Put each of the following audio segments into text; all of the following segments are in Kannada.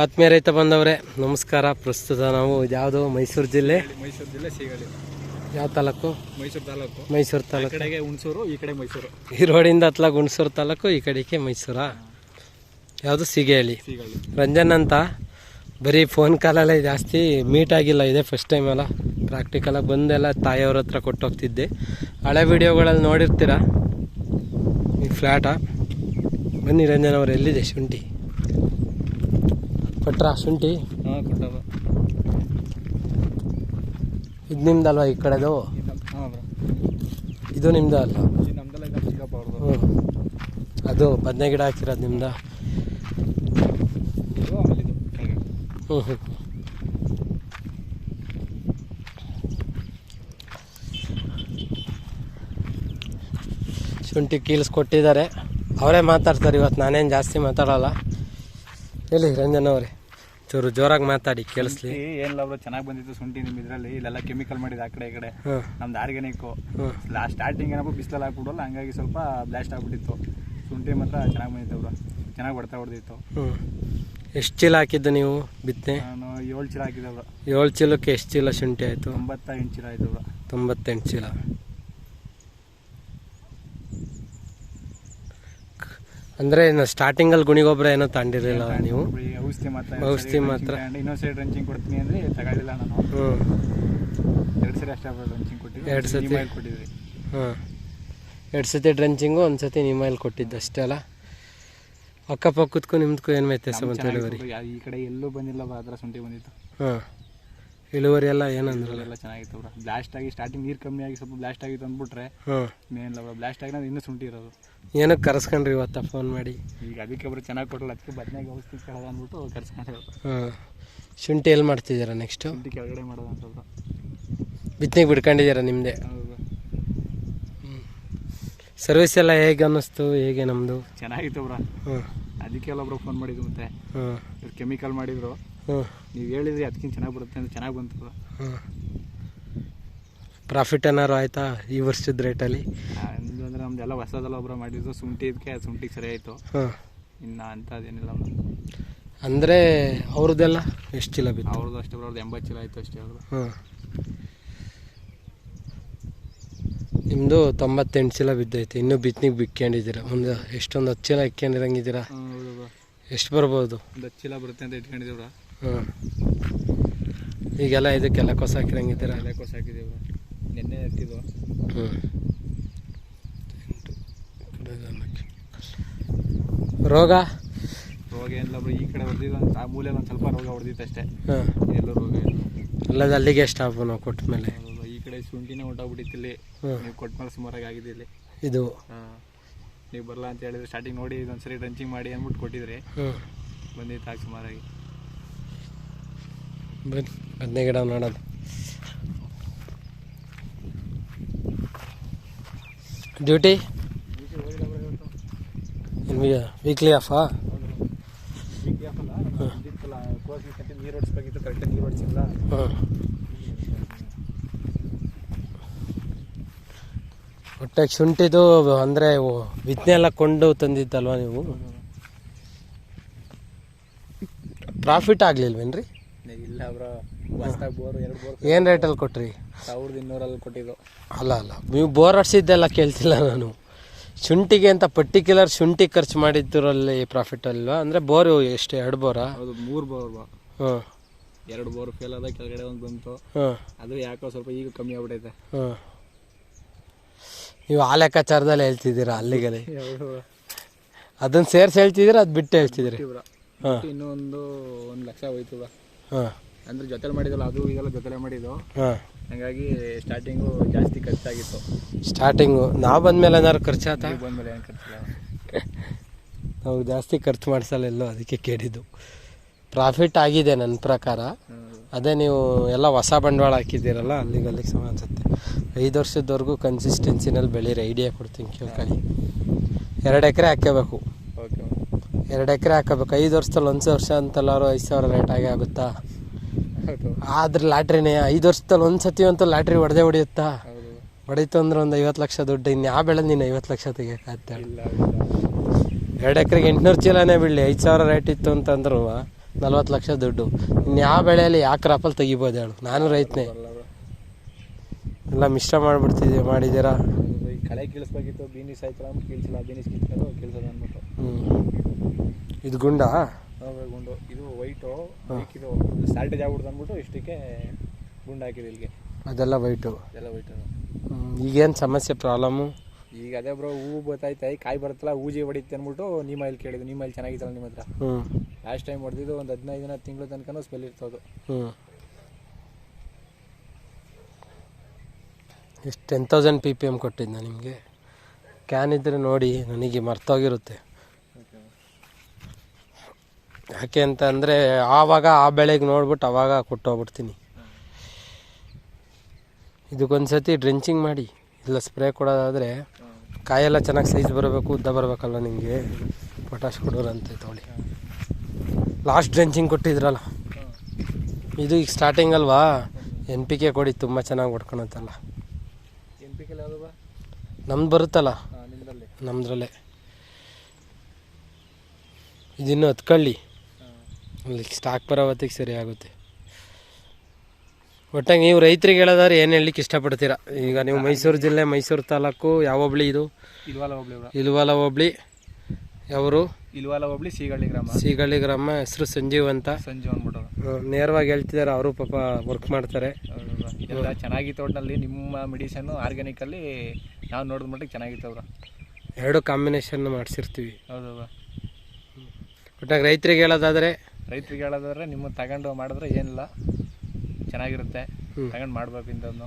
ಆತ್ಮೀಯ ರೈತ ಬಂದವರೇ ನಮಸ್ಕಾರ. ಪ್ರಸ್ತುತ ನಾವು ಯಾವುದು ಮೈಸೂರು ಜಿಲ್ಲೆ. ಮೈಸೂರು ಜಿಲ್ಲೆ ಸಿಗಲಿ ಯಾವ ತಾಲೂಕು? ಮೈಸೂರು ತಾಲೂಕು. ಮೈಸೂರು ತಾಲೂಕು. ಕಡೆಗೆ ಹುಣಸೂರು ಈ ಕಡೆ ಮೈಸೂರು. ಈ ರೋಡಿಂದ ಹತ್ಲಾಗ ಗುಣಸೂರು ತಾಲೂಕು ಈ ಕಡೆಗೆ ಮೈಸೂರಾ. ಯಾವುದು ಸಿಗೇಳಿ ರಂಜನ್ ಅಂತ. ಬರೀ ಫೋನ್ ಕಾಲಲ್ಲೇ ಜಾಸ್ತಿ ಮೀಟ್ ಆಗಿಲ್ಲ ಇದೆ ಫಸ್ಟ್ ಟೈಮ್ ಅಲ್ಲ. ಪ್ರಾಕ್ಟಿಕಲಾಗಿ ಬಂದೆಲ್ಲ ತಾಯಿಯವ್ರ ಹತ್ರ ಕೊಟ್ಟೋಗ್ತಿದ್ದೆ. ಹಳೆ ವಿಡಿಯೋಗಳಲ್ಲಿ ನೋಡಿರ್ತೀರ? ಈ ಫ್ಲ್ಯಾಟಾ ಬನ್ನಿ ರಂಜನ್ ಅವ್ರು ಎಲ್ಲಿದೆ ಶುಂಠಿ? ಕೊಟ್ರಾ ಶುಂಠಿ? ಹಾಂ ಕೊಟ್ಟವ. ಇದು ನಿಮ್ದಲ್ವಾ ಈ ಕಡೆದು? ಹಾಂ ಇದು ನಿಮ್ದು ಅಲ್ಲ ಈ ನಮ್ದೆಲ್ಲ ನಮ್ಮ ಚಿಕ್ಕಪ್ಪ ಅವ್ರದ್ದು ಹ್ಞೂ ಅದು ಬದನೆ ಗಿಡ ಹಾಕಿರೋದು ನಿಮ್ದ? ಇದು ಆಮೇಲೆ ಇದು ಕೆಳಗೆ. ಹ್ಞೂ ಹ್ಞೂ ಶುಂಠಿ ಕೀಲ್ಸ್ಕೊಟ್ಟಿದ್ದಾರೆ ಅವರೇ ಮಾತಾಡ್ತಾರೆ ಇವತ್ತು ನಾನೇನು ಜಾಸ್ತಿ ಮಾತಾಡಲ್ಲ. ಹೇಳಿ ರಂಜನ್ ಅವರೇ. ಚೂರು ಜೋರಾಗಿ ಮಾತಾಡಿ ಕೇಳಿಸ್ಲಿ. ಏನ್ ಏನಿಲ್ಲ ಬ್ರೋ ಚೆನ್ನಾಗಿ ಬಂದಿತ್ತು ಶುಂಠಿ ನಿಮ್ಮ ಇದರಲ್ಲಿ ಇಲ್ಲೆಲ್ಲ ಕೆಮಿಕಲ್ ಮಾಡಿದ್ದು ಆ ಕಡೆ ಈ ಕಡೆ. ನಮ್ದು ಆರ್ಗ್ಯಾನಿಕ್ಕು. ಲಾಸ್ಟ್ ಸ್ಟಾರ್ಟಿಂಗ್ ಏನಪ್ಪ ಬಿಸಿಲಲ್ಲಿ ಹಾಕ್ಬಿಡಲ್ಲ ಹಂಗಾಗಿ ಸ್ವಲ್ಪ ಬ್ಲಾಸ್ಟ್ ಆಗ್ಬಿಟ್ಟಿತ್ತು. ಶುಂಠಿ ಮಾತ್ರ ಚೆನ್ನಾಗಿ ಬಂದಿತ್ತು ಅವರು ಚೆನ್ನಾಗಿ ಬರ್ತಾ ಹೊಡೆದಿತ್ತು. ಎಷ್ಟು ಚೀಲ ಹಾಕಿದ್ದು ನೀವು ಬಿತ್ತನೆ? ನಾನು ಏಳು ಚೀಲ ಹಾಕಿದ್ದೆ ಬ್ರೋ. ಏಳು ಚೀಲಕ್ಕೆ ಎಷ್ಟು ಚೀಲ ಶುಂಠಿ ಆಯಿತು? ತೊಂಬತ್ತ ಎಂಟು ಚೀಲ ಆಯಿತು ತೊಂಬತ್ತೆಂಟು ಚೀಲ ಅಂದರೆ ಸ್ಟಾರ್ಟಿಂಗಲ್ಲಿ ಗುಣಿಗೊಬ್ಬರ ಏನೋ ತಂಡಿರಲಿಲ್ಲ ನೀವು. ಔಷಧಿ ಮಾತ್ರ ಔಷಧಿ ಮಾತ್ರ. ಇನ್ನೊಂದು ಸೈಡ್ ರಂಚಿಂಗ್ ಕೊಡ್ತೀನಿ ಅಂದ್ರೆ ತಗೊಳ್ಳಿಲ್ಲ ನಾನು. ಹ್ಞೂ ಎರಡು ಸರಿ ಅಷ್ಟೇ ರಂಚಿಂಗ್ ಕೊಟ್ಟಿದ್ವಿ ಎರಡ್ ಸತಿ? ಇಮೇಲ್ ಕೊಟ್ಟಿದ್ವಿ ಹಾಂ ಎರಡು ಸತಿ ಡ್ರಂಚಿಂಗು ಒಂದು ಸತಿ ನಿಮ್ಮಲ್ಲಿ ಕೊಟ್ಟಿದ್ದು ಅಷ್ಟೇ ಅಲ್ಲ? ಅಕ್ಕಪಕ್ಕದಕ್ಕೂ ನಿಮ್ದಕ್ಕೂ ಏನು ವ್ಯತ್ಯಾಸ ಬಂತು. ಯಾ- ಈ ಕಡೆ ಎಲ್ಲೂ ಬಂದಿಲ್ಲ ಬಾದ್ರ ಶುಂಠಿ ಬಂದಿತ್ತು. ಹಾಂ ಇಳುವರಿ ಎಲ್ಲ ಏನಂದ್ರಲ್ಲ? ಎಲ್ಲ ಚೆನ್ನಾಗಿತ್ತು ಬ್ರಾ ಬ್ಲಾಸ್ಟ್ ಆಗಿ ಸ್ಟಾರ್ಟಿಂಗ್ ನೀರು ಕಮ್ಮಿ ಆಗಿ ಸ್ವಲ್ಪ ಬ್ಲಾಸ್ಟ್ ಆಗಿತ್ತು ಅಂದ್ಬಿಟ್ರೆ ಮೇನ್ ಬ್ರೋ ಬ್ಲಾಸ್ಟ್ ಆಗಿರೋದು ಇನ್ನೂ ಸುಂಟಿರೋದು ಇರೋದು. ಏನಕ್ಕೆ ಕರೆಸ್ಕೊಂಡ್ರಿ ಇವತ್ತ ಫೋನ್ ಮಾಡಿ? ಈಗ ಅದಕ್ಕೆ ಒಬ್ರು ಚೆನ್ನಾಗಿ ಕೊಟ್ಟಲ್ಲ ಅದಕ್ಕೆ ಬದನೆಗೆ ಔಷಧಿ ಕೇಳೋದು ಅಂದ್ಬಿಟ್ಟು ಕರ್ಸ್ಕೊಂಡೆ ಹಾಂ. ಶುಂಠಿ ಎಲ್ಲಿ ಮಾಡ್ತಿದ್ದೀರ ನೆಕ್ಸ್ಟು ಶುಂಠಿ ಕೆಳಗಡೆ ಮಾಡೋದು ಅಂತ ಬ್ರೋ ಬಿತ್ತನೆಗೆ ಬಿಡ್ಕೊಂಡಿದ್ದೀರಾ ನಿಮ್ಮದೇ ಹೌದು ಸರ್ವಿಸ್ ಎಲ್ಲ ಹೇಗೆ ಅನ್ನಿಸ್ತು? ಹೇಗೆ ನಮ್ಮದು ಚೆನ್ನಾಗಿತ್ತು ಬ್ರಾ ಹ್ಞೂ ಅದಕ್ಕೆ ಒಬ್ರು ಫೋನ್ ಮಾಡಿದ್ರು ಮತ್ತೆ. ಹಾಂ. ಕೆಮಿಕಲ್ ಮಾಡಿದ್ರು. ನೀವು ಹೇಳಿದ್ರಿ ಅದಕ್ಕಿಂತ ಚೆನ್ನಾಗಿ ಬರುತ್ತೆ ಅಂತ ಚೆನ್ನಾಗಿ ಬಂತು. ಹಾಂ. ಪ್ರಾಫಿಟ್ ಏನಾರು ಆಯಿತಾ ಈ ವರ್ಷದ ರೇಟಲ್ಲಿ ಅಂದು ಅಂದ್ರೆ ನಮ್ದೆಲ್ಲ ಹೊಸದೆಲ್ಲ ಒಬ್ಬರು ಮಾಡಿದ್ದು ಶುಂಠಿ ಇದಕ್ಕೆ ಶುಂಠಿಗೆ ಸರಿ ಆಯಿತು. ಹಾಂ. ಇನ್ನು ಅಂಥದ್ದೇನಿಲ್ಲ ಅಂದರೆ ಅವ್ರದ್ದೆಲ್ಲ ಎಷ್ಟು ಚೀಲ ಬಿತ್ತು? ಅವ್ರದ್ದು ಅಷ್ಟೇ ಬರೋದು ಅವ್ರದ್ದು ಎಂಬತ್ತು ಚೀಲ ಆಯಿತು ಅಷ್ಟೇ ಅವ್ರದ್ದು ಹಾಂ. ನಿಮ್ಮದು ತೊಂಬತ್ತೆಂಟು ಚೀಲ ಬಿದ್ದೈತೆ. ಇನ್ನೂ ಬಿತ್ತನಿಗೆ ಬಿಕ್ಕೊಂಡಿದ್ದೀರ. ಒಂದು ಎಷ್ಟೊಂದು ಹತ್ತು ಚೀಲ ಇಕ್ಕೊಂಡಿರಂಗಿದ್ದೀರಾ. ಎಷ್ಟು ಬರ್ಬೋದು? ಒಂದು ಹತ್ತು ಚೀಲ ಬರುತ್ತೆ ಅಂತ ಇಟ್ಕೊಂಡಿದ್ದೀವಿ ಬ್ರೋ ಹಾಂ ಈಗೆಲ್ಲ ಇದಕ್ಕೆಲ್ಲ ಕೊಸ ಹಾಕಿರಂಗಿದ್ದೀರಾ ಎಲ್ಲ ಕೊಸ ಹಾಕಿದ್ದೀವಿ ನಿನ್ನೆ ಹಾಕಿದ್ವು ಹ್ಞೂ ರೋಗ? ರೋಗ ಏನಿಲ್ಲ ಬ್ರೋ ಈ ಕಡೆ ಹೊಡೆದಿದ್ದು ಅಂತ ಆ ಮೂಲೆ ಒಂದು ಸ್ವಲ್ಪ ರೋಗ ಹೊಡೆದಿತ್ತು ಅಷ್ಟೇ. ಹಾಂ. ಎಲ್ಲ ರೋಗ ಇಲ್ಲ. ಅಲ್ಲದ ಅಲ್ಲಿಗೆ ಎಷ್ಟು ಆಗ್ಬೋದು ನಾವು ಕೊಟ್ಟ ಮೇಲೆ? ಈ ಕಡೆ ಶುಂಠಿನೇ ಹೊಂಟೋಗ್ಬಿಟ್ಟಿತ್ತು ಇಲ್ಲಿ. ಹ್ಞೂ ನೀವು ಕೊಟ್ಟ ಮೇಲೆ ಸುಮಾರಾಗಿ ಆಗಿದೆ ಇಲ್ಲಿ. ಇದು? ಹಾಂ. ನೀವು ಬರಲ್ಲ ಅಂತ ಹೇಳಿದ್ರೆ ಸ್ಟಾರ್ಟಿಂಗ್ ನೋಡಿ ಇದೊಂದು ಸರಿ ರಂಚಿಂಗ್ ಮಾಡಿ ಅಂದ್ಬಿಟ್ಟು ಕೊಟ್ಟಿದ್ರಿ. ಹ್ಞೂ ಬಂದಿತ್ತು ಆಗ ಸುಮಾರಾಗಿ. ಬನ್ನಿ ಬದನೆ ಗಿಡ ನೋಡೋದು ಡ್ಯೂಟಿ ನಿಮಗೆ ವೀಕ್ಲಿ ಆಫಾ ನೀರು ಹೊಡಿಸ್ಬೇಕಿತ್ತು ಕರೆಕ್ಟಾಗಿ ನೀರು ಹೊಡಿಸಿಲ್ಲ ಹಾಂ. ಒಟ್ಟಾಗಿ ಶುಂಠಿದು ಅಂದರೆ ಬಿತ್ತನೆ ಎಲ್ಲ ಕೊಂಡು ತಂದಿದ್ದಲ್ವಾ ನೀವು? ಪ್ರಾಫಿಟ್ ಆಗಲಿಲ್ವೇನ್ರಿ? ಇಲ್ಲ ರೇಟ್ ಅಲ್ಲಿ ಬೋರ್ ಎರಡು ಬೋರ್ ಏನು ರೇಟಲ್ಲಿ ಕೊಟ್ರಿ? ಸಾವಿರದ ಇನ್ನೂರಲ್ಲಿ ಕೊಟ್ಟಿದ್ದು. ಅಲ್ಲ ಅಲ್ಲ. ನೀವು ಬೋರ್ ಆಡ್ಸಿದ್ದೆಲ್ಲ ಕೇಳ್ತಿಲ್ಲ ನಾನು. ಶುಂಠಿಗೆ ಅಂತ ಪರ್ಟಿಕ್ಯುಲರ್ ಶುಂಠಿ ಖರ್ಚು ಮಾಡಿದ್ರಲ್ಲಿ ಪ್ರಾಫಿಟ್ ಅಲ್ವಾ? ಅಂದರೆ ಬೋರ್ ಎಷ್ಟು? ಎರಡು ಬೋರಾ? ಅದು ಮೂರು ಬೋರ್ ಬಾ ಹಾಂ. ಎರಡು ಬೋರ್ ಫೇಲ್ ಆದ ಕೆಳಗಡೆ ಒಂದು ಬಂತು. ಹಾಂ. ಅದು ಯಾಕೋ ಸ್ವಲ್ಪ ಈಗ ಕಮ್ಮಿ ಆಗ್ಬಿಟ್ಟೈತೆ ಹಾಂ. ನೀವು ಆ ಲೆಕ್ಕಾಚಾರದಲ್ಲಿ ಹೇಳ್ತಿದ್ದೀರಾ ಅಲ್ಲಿಗೆ ಅದನ್ನು ಸೇರಿಸಿ ಹೇಳ್ತಿದ್ದೀರಾ? ಅದು ಬಿಟ್ಟು ಹೇಳ್ತಿದ್ದೀರಿ? ಇನ್ನೊಂದು ಇನ್ನೂ ಒಂದು ಒಂದು ಲಕ್ಷ ಹೋಯ್ತು ಬಾ. ಹಾಂ. ಅಂದ್ರೆ ಜೊತೆಲಿ ಮಾಡಿದಲ್ಲ ಅದು ಇದೆಲ್ಲ ಜೊತೆಲೆ ಮಾಡಿದ್ದು. ಹಾಂ. ಹಂಗಾಗಿ ಸ್ಟಾರ್ಟಿಂಗು ಜಾಸ್ತಿ ಖರ್ಚಾಗಿತ್ತು. ಸ್ಟಾರ್ಟಿಂಗು ನಾವು ಬಂದಮೇಲೆ ಏನಾದ್ರು ಖರ್ಚು ಈಗ ಬಂದ್ಮೇಲೆ ಏನು ಖರ್ಚಿಲ್ಲ ನಾವು ಜಾಸ್ತಿ ಖರ್ಚು ಮಾಡಿಸಲ್ಲ ಎಲ್ಲೋ ಅದಕ್ಕೆ ಕೇಳಿದ್ದು. ಪ್ರಾಫಿಟ್ ಆಗಿದೆ ನನ್ನ ಪ್ರಕಾರ. ಅದೇ ನೀವು ಎಲ್ಲ ಹೊಸ ಬಂಡವಾಳ ಹಾಕಿದ್ದೀರಲ್ಲ ಅಲ್ಲಿಗೆ ಅಲ್ಲಿಗೆ ಸಮ ಅನ್ಸುತ್ತೆ. ಐದು ವರ್ಷದವರೆಗೂ ಕನ್ಸಿಸ್ಟೆನ್ಸಿನಲ್ಲಿ ಬೆಳೀರಿ ಐಡಿಯಾ ಕೊಡ್ತೀನಿ ಕೇಳ್ಕೊಳ್ಳಿ ಎರಡು ಎಕರೆ ಹಾಕ್ಕೋಬೇಕು ಓಕೆ ಎರಡು ಎಕರೆ ಹಾಕೋಬೇಕು ಐದು ವರ್ಷದಲ್ಲಿ ಒಂದು ವರ್ಷ ಅಂತಲ್ಲಾರು ಐದು ಸಾವಿರ ರೇಟ್ ಆಗೇ ಆಗುತ್ತಾ? ಆದ್ರೆ ಲಾಟ್ರಿನೇ ಐದು ವರ್ಷದಲ್ಲಿ ಒಂದು ಸತಿ ಅಂತೂ ಲಾಟ್ರಿ ಹೊಡೆದೇ ಹೊಡೆಯುತ್ತಾ? ಹೊಡೀತು ಅಂದ್ರೆ ಒಂದು ಐವತ್ತು ಲಕ್ಷ ದುಡ್ಡು ಇನ್ನು ಯಾವ ಬೆಳೆ ನೀನು ಐವತ್ತು ಲಕ್ಷ ತೆಗಿಯೋಕ್ಕಾಗ್ತಾಳೆ ಎರಡ್ ಎಕರೆಗೆ ಎಂಟುನೂರು ಚೀಲನೇ ಬಿಡಲಿ ಐದು ಸಾವಿರ ರೇಟ್ ಇತ್ತು ಅಂತಂದ್ರು ನಲ್ವತ್ತು ಲಕ್ಷ ದುಡ್ಡು. ಇನ್ನು ಯಾವ ಬೆಳೆಯಲ್ಲಿ ಯಾವ ಕ್ರಾಪಲ್ಲಿ ತೆಗಿಬೋದು ಹೇಳು? ನಾನು ರೈತನೇ. ಎಲ್ಲ ಮಿಶ್ರ ಮಾಡಿಬಿಡ್ತಿದ್ದೀವಿ ಮಾಡಿದ್ದೀರಾ? ಕಳೆ ಕೀಳಿಸ್ಬೇಕಿತ್ತು ಬೀನಿಸ್ ಆಯ್ತು ಕೀಳಿಸಿಲ್ಲ ಬೀನಿಸ್ ಕಿತ್ಕೊಂಡು ಕೀಳಿಸೋದು ಅಂದ್ಬಿಟ್ಟು. ಹ್ಞೂ ಇದು ಗುಂಡ? ಇದು ಸಾಲ್ಟೇಜ್ ಆಗ್ಬಿಡ್ದು ಅಂದ್ಬಿಟ್ಟು ಇಷ್ಟಕ್ಕೆ ಗುಂಡು ಹಾಕಿದೆ ಇಲ್ಲಿಗೆ. ಅದೆಲ್ಲ ವೈಟು ಎಲ್ಲ ವೈಟು ಈಗೇನು ಸಮಸ್ಯೆ ಪ್ರಾಬ್ಲಮ್ಮು ಈಗ ಅದೇ ಬ್ರೋ ಹೂ ಬತ್ತೈತೆ ಕಾಯಿ ಬರುತ್ತಲ್ಲ ಹೂಜಿ ಹೊಡಿತೆ ಅಂದ್ಬಿಟ್ಟು ನಿಮ್ಮ ಇಲ್ಲಿ ಕೇಳಿದ್ದು ನಿಮ್ಮ ಇಲ್ಲಿ ಚೆನ್ನಾಗಿತ್ತಲ್ಲ ನಿಮ್ಮ ಹತ್ರ. ಹ್ಞೂ ಲಾಸ್ಟ್ ಟೈಮ್ ಹೊಡೆದಿದ್ದು ಒಂದು ಹದಿನೈದು ದಿನ ತಿಂಗಳು ತನಕ ಸ್ಮೆಲ್ ಇರ್ತದು. ಹ್ಞೂ ಎಷ್ಟು ten thousand P P M ಕೊಟ್ಟಿದ್ದ ನಿಮಗೆ? ಕ್ಯಾನ್ ಇದ್ದರೆ ನೋಡಿ ನನಗೆ ಮರ್ತೋಗಿರುತ್ತೆ. ಯಾಕೆ ಅಂತ ಅಂದರೆ ಆವಾಗ ಆ ಬೆಳೆಗೆ ನೋಡ್ಬಿಟ್ಟು ಅವಾಗ ಕೊಟ್ಟೋಗ್ಬಿಡ್ತೀನಿ. ಇದಕ್ಕೊಂದ್ಸತಿ ಡ್ರೆಂಚಿಂಗ್ ಮಾಡಿ ಇಲ್ಲ ಸ್ಪ್ರೇ ಕೊಡೋದಾದರೆ ಕಾಯೆಲ್ಲ ಚೆನ್ನಾಗಿ ಸೈಜ್ ಬರಬೇಕು ಉದ್ದ ಬರಬೇಕಲ್ಲ ನಿಮಗೆ? ಪೊಟ್ಯಾಶ್ ಕೊಡೋರಂತೆ ತೊಗೊಳ್ಳಿ. ಲಾಸ್ಟ್ ಡ್ರೆಂಚಿಂಗ್ ಕೊಟ್ಟಿದ್ರಲ್ಲ. ಇದು ಈಗ ಸ್ಟಾರ್ಟಿಂಗ್ ಅಲ್ವಾ? ಎನ್ ಪಿ ಕೆ ಕೊಡಿ ತುಂಬ ಚೆನ್ನಾಗಿ ಹೊಡ್ಕೊಳತ್ತಲ್ಲ. ನಮ್ದು ಬರುತ್ತಲ್ಲ? ನಮ್ಮದ್ರಲ್ಲೇ ಇದಿನ್ನು ಹತ್ಕೊಳ್ಳಿ. ಸ್ಟಾಕ್ ಬರೋ ಹೊತ್ತಿಗೆ ಸರಿ ಆಗುತ್ತೆ. ಒಟ್ಟಾಗಿ ನೀವು ರೈತರಿಗೆ ಹೇಳೋದಾದ್ರೆ ಏನು ಹೇಳಲಿಕ್ಕೆ ಇಷ್ಟಪಡ್ತೀರಾ? ಈಗ ನೀವು ಮೈಸೂರು ಜಿಲ್ಲೆ ಮೈಸೂರು ತಾಲೂಕು ಯಾವ ಹೋಬಳಿ ಇದು? ಇಲ್ವಾಲ ಬ್ರೋ ಇಲ್ವಾಲ ಹೋಬಳಿ. ಯಾವರು? ಇಲ್ವಾಲ ಹೋಬಳಿ ಸೀಗಳ್ಳಿ ಗ್ರಾಮ. ಸೀಗಳ್ಳಿ ಗ್ರಾಮ ಹೆಸರು ಸಂಜೀವ್ ಅಂತ. ಸಂಜೀವ್ ಅಂದ್ಬಿಟ್ಟು ನೇರವಾಗಿ ಹೇಳ್ತಿದ್ದಾರೆ ಅವರು ಪಾಪ ವರ್ಕ್ ಮಾಡ್ತಾರೆ. ಎಲ್ಲ ಚೆನ್ನಾಗಿತ್ತು ಒಟ್ಟಿನಲ್ಲಿ ನಿಮ್ಮ ಮೆಡಿಸನ್ನು ಆರ್ಗ್ಯಾನಿಕಲ್ಲಿ ನಾವು ನೋಡಿದ ಮಟ್ಟಿಗೆ ಚೆನ್ನಾಗಿತ್ತು ಅವರು. ಎರಡು ಕಾಂಬಿನೇಷನ್ ಮಾಡಿಸಿರ್ತೀವಿ. ಹೌದು. ಒಟ್ಟಾಗಿ ರೈತರಿಗೆ ಹೇಳೋದಾದರೆ ರೈತರಿಗೆ ಹೇಳೋದಾದ್ರೆ ನಿಮ್ಮ ತಗೊಂಡು ಮಾಡಿದ್ರೆ ಏನಿಲ್ಲ. ಚೆನ್ನಾಗಿರುತ್ತೆ. ತಗೊಂಡು ಮಾಡ್ಬೇಕು ಇಂಥದ್ದು.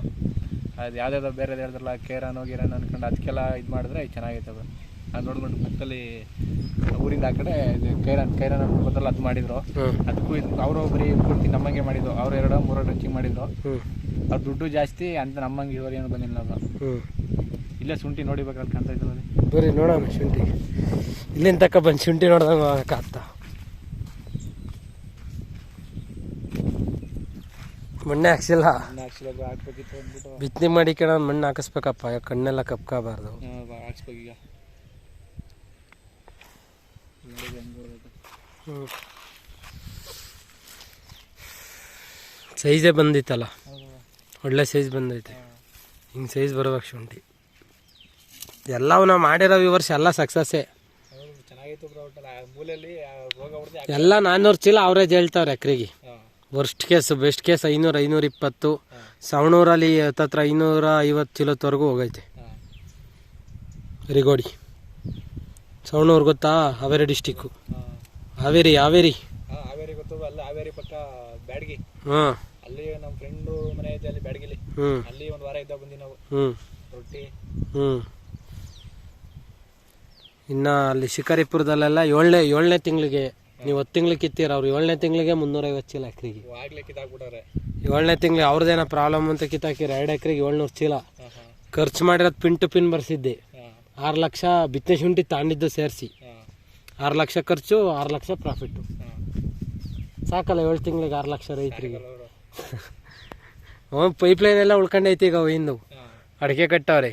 ಅದು ಯಾವುದಾದ್ರು ಬೇರೆ ಹೇಳಿದ್ರಲ್ಲ ಕೇರನೋ ಹೋಗಿರಾನ ಅನ್ಕೊಂಡು ಅದಕ್ಕೆಲ್ಲ ಇದು ಮಾಡಿದ್ರೆ ಚೆನ್ನಾಗೈತೆ ಅದು. ಅದು ನೋಡ್ಬಿಟ್ಟು ಪಕ್ಕದಲ್ಲಿ ಊರಿಂದ ಆ ಕಡೆ ಇದು ಕೈರಾನ್ ಕೈರನ್ ಅದು ಮಾಡಿದ್ರು. ಅದಕ್ಕೂ ಇದು ಅವರು ಬರೀ ಪೂರ್ತಿ ನಮ್ಮಂಗೆ ಮಾಡಿದ್ರು ಅವ್ರು ಎರಡು ಮೂರು ಡ್ರೆಂಚಿಂಗ್ ಮಾಡಿದ್ರು. ಅವ್ರ ದುಡ್ಡು ಜಾಸ್ತಿ ಅಂತ ನಮ್ಮಂಗೆ ಇವರು ಏನು ಬಂದಿಲ್ಲ ಅದು. ಇಲ್ಲೇ ಶುಂಠಿ ನೋಡಿಬೇಕಂತ ಕಾಣ್ತಾ ಇದ್ರು ಬರೀ ನೋಡೋಣ ಶುಂಠಿ. ಇಲ್ಲಿಂದ ತಕ್ಕ ಬಂದು ಶುಂಠಿ ನೋಡ್ದಂಗೆ ಮಣ್ಣೆ ಹಾಕ್ಸಿಲ್ಲ. ಹಾಕ್ಬೇಕಿತ್ತು ಅಂದ್ಬಿಟ್ಟು. ಬಿತ್ತನೆ ಮಾಡಿ ಕಣ ಮಣ್ಣು ಹಾಕಿಸ್ಬೇಕಪ್ಪ. ಕಣ್ಣೆಲ್ಲ ಕಪ್ಕೋಬಾರ್ದು. ಸೈಜೇ ಬಂದಿತ್ತಲ್ಲ? ಒಳ್ಳೆ ಸೈಜ್ ಬಂದೈತೆ. ಹಿಂಗೆ ಸೈಜ್ ಬರ್ಬೇಕು ಶುಂಠಿ. ಎಲ್ಲವೂ ನಾವು ಮಾಡಿರೋ ಈ ವರ್ಷ ಎಲ್ಲ ಸಕ್ಸಸ್ಸೇ ಎಲ್ಲ ನಾನ್ನೂರು ಚೀಲ ಅವರೇಜ್ ಹೇಳ್ತಾವ್ರೆ ಎಕ್ರಿಗೆ. ವರ್ಸ್ಟ್ ಕೇಸ್ ಬೆಸ್ಟ್ ಕೇಸ್ ಐನೂರು ಐನೂರ ಇಪ್ಪತ್ತು ಸವಣೂರಲ್ಲಿ ಹತ್ತತ್ರ ಐನೂರ ಐವತ್ತು ಚೀಲದವರೆಗೂ ಹೋಗೈತೆ. ರಿಗೋಡಿ. ಸವಣೂರು ಗೊತ್ತಾ? ಹಾವೇರಿ ಡಿಸ್ಟಿಕ್ಕು ಹಾವೇರಿ ಹಾವೇರಿ. ಹಾವೇರಿ ಗೊತ್ತು. ಅಲ್ಲ ಹಾವೇರಿ ಪಕ್ಕ ಬ್ಯಾಡಗಿ. ಹಾಂ. ಅಲ್ಲಿ ನಮ್ಮ ಫ್ರೆಂಡು ಮನೆ ಐತೆ ಅಲ್ಲಿ ಬ್ಯಾಡಗಿಲಿ. ಅಲ್ಲಿ ಒಂದು ವಾರ ಇದ್ದ ಬಂದಿ ನಾವು. ಹ್ಞೂ ರೊಟ್ಟಿ. ಹ್ಞೂ ಇನ್ನು ಅಲ್ಲಿ ಶಿಕಾರಿಪುರದಲ್ಲೆಲ್ಲ ಏಳನೇ ಏಳನೇ ತಿಂಗಳಿಗೆ ನೀವು ಹತ್ತು ತಿಂಗ್ಳಿಗೆ ಕಿತ್ತೀರ ಅವ್ರು ಏಳನೇ ತಿಂಗಳಿಗೆ ಮುನ್ನೂರೈವತ್ತು ಚೀಲ ಎಕ್ರಿಗೆ. ಆಗ್ಲೇ ಕಿತ್ತಾಕ್ಬಿಟ್ಟಾರೆ ಏಳನೇ ತಿಂಗಳು ಅವ್ರದ್ದೇನೋ ಪ್ರಾಬ್ಲಮ್ ಅಂತ ಕಿತ್ತಾಕಿರ ಎರಡು ಎಕ್ರಿಗೆ ಏಳ್ನೂರು ಚೀಲ. ಖರ್ಚು ಮಾಡಿರೋದು ಪಿನ್ ಟು ಪಿನ್ ಬರ್ಸಿದ್ದೆ. ಆರು ಲಕ್ಷ ಬಿತ್ತನೆ ಶುಂಠಿ ತಾಂಡಿದ್ದು ಸೇರಿಸಿ. ಆರು ಲಕ್ಷ ಖರ್ಚು ಆರು ಲಕ್ಷ ಪ್ರಾಫಿಟ್ಟು ಸಾಕಲ್ಲ ಏಳು ತಿಂಗಳಿಗೆ ಆರು ಲಕ್ಷ ರೈತರಿಗೆ. ಹ್ಞೂ ಪೈಪ್ಲೈನ್ ಎಲ್ಲ ಉಳ್ಕೊಂಡೈತಿ ಈಗ ಇನ್ನು ಅಡಿಕೆ ಕಟ್ಟವ್ರೆ.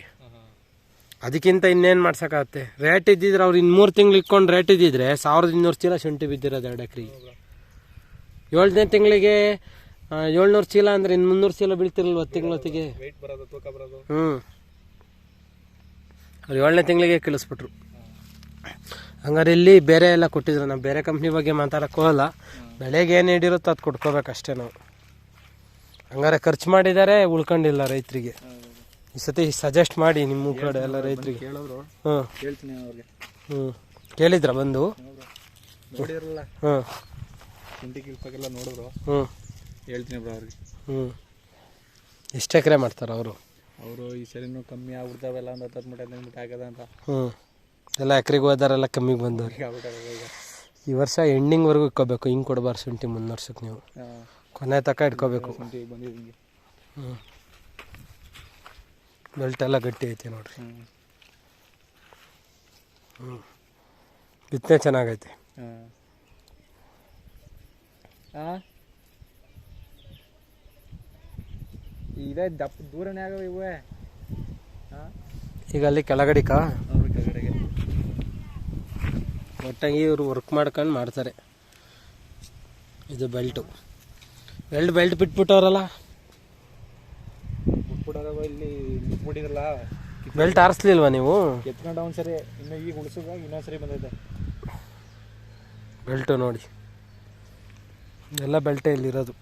ಅದಕ್ಕಿಂತ ಇನ್ನೇನು ಮಾಡ್ಸೋಕ್ಕಾಗತ್ತೆ? ರೇಟ್ ಇದ್ದಿದ್ರೆ ಅವ್ರು ಇನ್ನು ಮೂರು ತಿಂಗಳು ಇಟ್ಕೊಂಡು ರೇಟ್ ಇದ್ದಿದ್ರೆ ಸಾವಿರದ ಇನ್ನೂರು ಚೀಲ ಶುಂಠಿ ಬಿದ್ದಿರೋದು ಎರಡು ಎಕರೆಗೆ. ಏಳನೇ ತಿಂಗಳಿಗೆ ಏಳ್ನೂರು ಚೀಲ ಅಂದ್ರೆ ಇನ್ನು ಮುನ್ನೂರು ಚೀಲ ಬೀಳ್ತಿರಲ್ವ ತಿಂಗಳೊತ್ತಿಗೆ ಹ್ಞೂ ಅವ್ರು ಏಳನೇ ತಿಂಗಳಿಗೆ ಕಳಿಸ್ಬಿಟ್ರು. ಹಂಗಾರೆ ಇಲ್ಲಿ ಬೇರೆ ಎಲ್ಲ ಕೊಟ್ಟಿದ್ರು. ನಾವು ಬೇರೆ ಕಂಪ್ನಿ ಬಗ್ಗೆ ಮಾತಾಡಕ್ಕೆ ಹೋಗಲ್ಲ. ಬೆಳೆಗೆ ಏನು ಹಿಡಿರುತ್ತೋ ಅದು ಕೊಟ್ಕೋಬೇಕಷ್ಟೇ ನಾವು. ಹಂಗಾರೆ ಖರ್ಚು ಮಾಡಿದ್ದಾರೆ ಉಳ್ಕೊಂಡಿಲ್ಲ ರೈತರಿಗೆ. ಈ ಸತಿ ಸಜೆಸ್ಟ್ ಮಾಡಿ ನಿಮ್ಮ ಕಡೆ ಎಲ್ಲ ರೈತರಿಗೆ. ಕೇಳಿದ್ರು ಹ್ಞೂ ಹೇಳ್ತೀನಿ ಅವ್ರಿಗೆ. ಹ್ಞೂ ಕೇಳಿದ್ರ ಬಂದು? ನೋಡಿರಲ್ಲ. ಹ್ಞೂ ನೋಡಿದ್ರು. ಹೇಳ್ತೀನಿ ಬ್ರೋ ಅವ್ರಿಗೆ. ಹ್ಞೂ ಎಷ್ಟು ಎಕರೆ ಮಾಡ್ತಾರೆ ಅವರು? ಅವರು ಈ ಸರಿನೂ ಕಮ್ಮಿ ಆಗ್ಬಿಡ್ತಾವೆಲ್ಲ ಒಂದು ಹತ್ತು ಮೂಟ ಹದಿನೈದು ಮೂಟೆ ಆಗದ ಅಂತ. ಹ್ಞೂ ಎಲ್ಲ ಎಕರೆಗೆ ಹೋದಾರೆಲ್ಲ ಕಮ್ಮಿಗೆ ಬಂದವ್ರು. ಈಗ ಈ ವರ್ಷ ಎಂಡಿಂಗ್ವರೆಗೂ ಇಟ್ಕೋಬೇಕು. ಹಿಂಗೆ ಕೊಡಬಾರ್ದು ಶುಂಠಿ ಮುನ್ನೂರ್ಸಕ್ಕೆ ನೀವು. ಕೊನೆ ತನಕ ಇಟ್ಕೋಬೇಕು. ಶುಂಠಿ ಹ್ಞೂ ಬೆಲ್ಟ್ ಎಲ್ಲ ಗಟ್ಟಿ ಐತೆ ನೋಡ್ರಿ. ಹ್ಞೂ ಬಿತ್ತನೆ ಚೆನ್ನಾಗೈತೆ. ಇದೇ ದಪ್ಪ ದೂರನೇ ಆಗವ ಇವೇ. ಈಗ ಅಲ್ಲಿ ಕೆಳಗಡಿಕ? ಅವ್ರ ಕೆಳಗಡೆಗೆ. ಒಟ್ಟಾಗಿ ಇವರು ವರ್ಕ್ ಮಾಡ್ಕೊಂಡು ಮಾಡ್ತಾರೆ. ಇದು ಬೆಲ್ಟು. Belt belt ಬಿಟ್ಬಿಟ್ಟವ್ರಲ್ಲ? ಇಲ್ಲಿ ಬಿಟ್ಬಿಟ್ಟಿದ್ರಲ್ಲ ಬೆಲ್ಟ್ ಆರಿಸ್ಲಿಲ್ವಾ ನೀವು? ಎತ್ಕೊಂಡು ಒಂದ್ಸರಿ ಇನ್ನು ಈಗ ಉಳಿಸುವ ಇನ್ನೊಂದು ಸರಿ ಬಂದೈತೆ. ಬೆಲ್ಟು ನೋಡಿ. ಎಲ್ಲ ಬೆಲ್ಟೇ ಇಲ್ಲಿರೋದು.